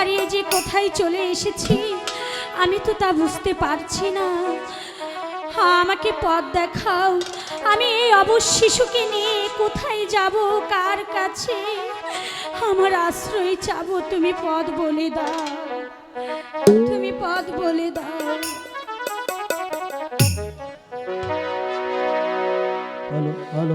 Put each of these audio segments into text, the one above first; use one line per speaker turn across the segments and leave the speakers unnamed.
হারিয়ে যে কোথায় চলে এসেছি আমি তো তা বুঝতে পারছি না। হ্যাঁ আমাকে পথ দেখাও। আমি এই অবশ শিশুকে নিয়ে কোথায় যাব কার কাছে? আমার আশ্রয় চাবো তুমি পথ বলে দাও। তুমি পথ বলে দাও।
Hello hello.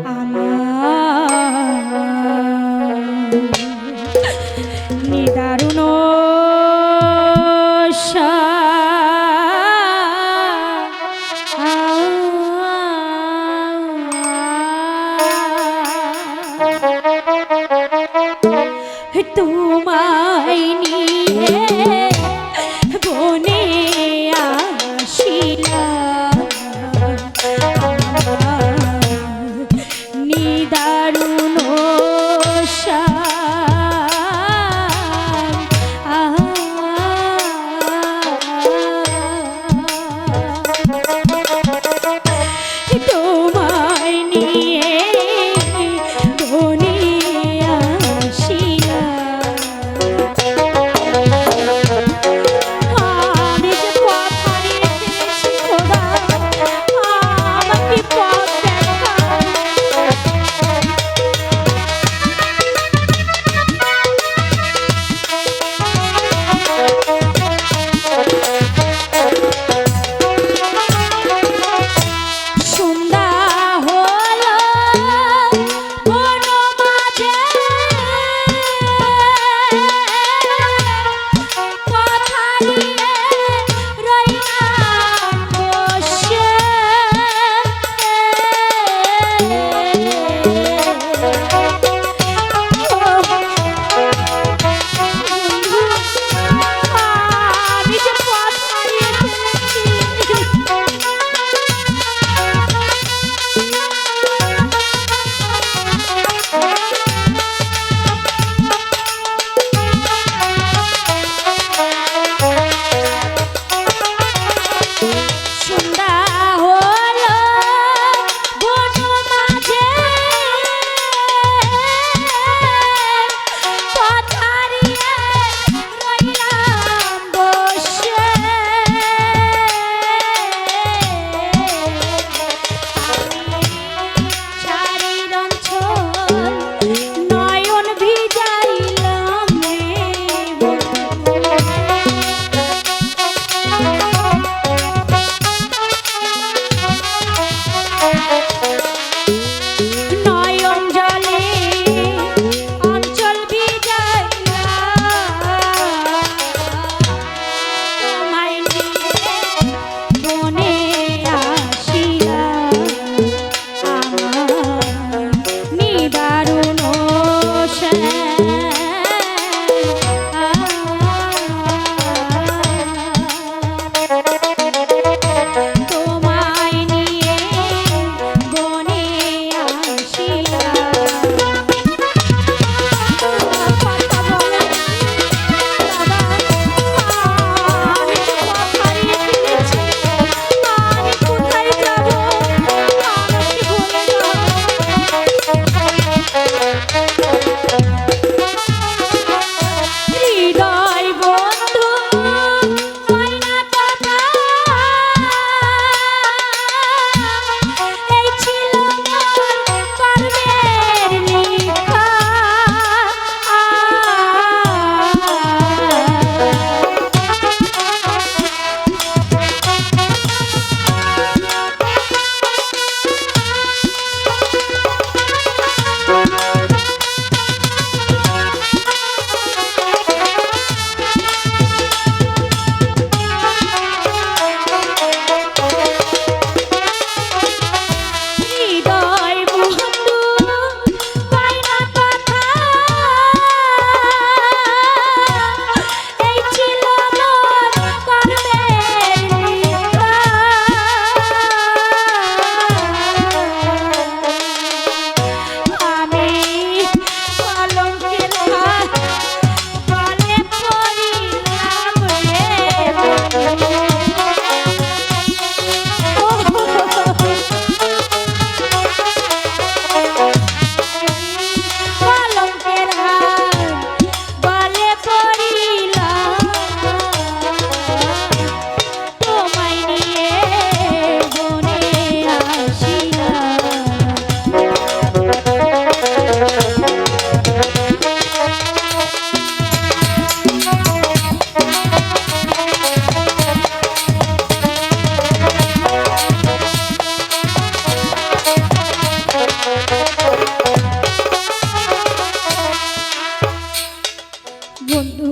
বন্ধু,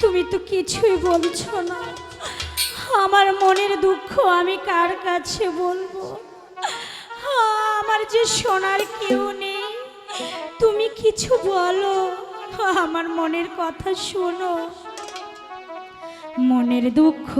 তুমি তো
কিছুই বলছো না। আমার মনের দুঃখ আমি কার কাছে বলব? আমার যে শোনার কেউ নেই, তুমি কিছু বলো? আমার মনের কথা শোনো। মনের দুঃখ